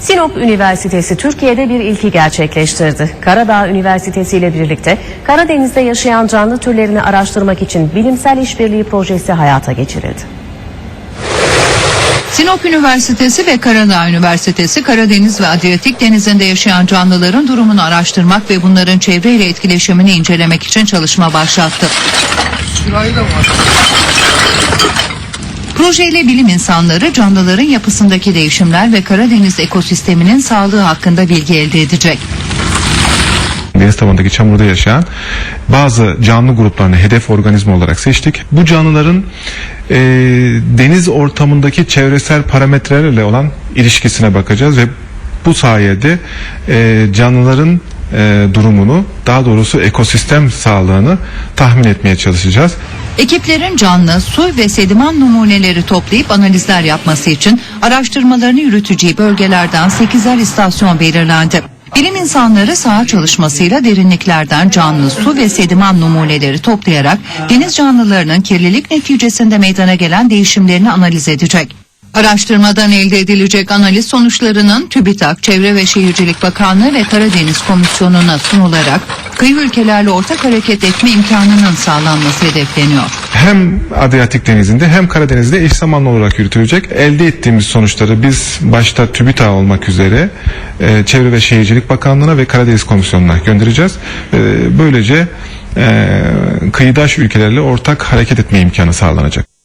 Sinop Üniversitesi Türkiye'de bir ilki gerçekleştirdi. Karadağ Üniversitesi ile birlikte Karadeniz'de yaşayan canlı türlerini araştırmak için bilimsel işbirliği projesi hayata geçirildi. Sinop Üniversitesi ve Karadağ Üniversitesi Karadeniz ve Adriyatik Denizi'nde yaşayan canlıların durumunu araştırmak ve bunların çevreyle etkileşimini incelemek için çalışma başlattı. Projeyle bilim insanları canlıların yapısındaki değişimler ve Karadeniz ekosisteminin sağlığı hakkında bilgi elde edecek. deniz tabanındaki çamurda yaşayan bazı canlı gruplarını hedef organizma olarak seçtik. Bu canlıların e, deniz ortamındaki çevresel parametrelerle olan ilişkisine bakacağız ve bu sayede e, canlıların e, durumunu daha doğrusu ekosistem sağlığını tahmin etmeye çalışacağız. Ekiplerin canlı, su ve sediman numuneleri toplayıp analizler yapması için araştırmalarını yürüteceği bölgelerden 8'er istasyon belirlendi. Bilim insanları saha çalışmasıyla derinliklerden canlı su ve sediman numuneleri toplayarak deniz canlılarının kirlilik neticesinde meydana gelen değişimlerini analiz edecek. Araştırmadan elde edilecek analiz sonuçlarının TÜBİTAK, Çevre ve Şehircilik Bakanlığı ve Karadeniz Komisyonu'na sunularak kıyı ülkelerle ortak hareket etme imkanının sağlanması hedefleniyor. hem Adriyatik Denizi'nde hem Karadeniz'de eş zamanlı olarak yürütülecek. Elde ettiğimiz sonuçları biz başta TÜBİTAK olmak üzere e, Çevre ve Şehircilik Bakanlığı'na ve Karadeniz Komisyonu'na göndereceğiz. E, böylece e, kıyıdaş ülkelerle ortak hareket etme imkanı sağlanacak.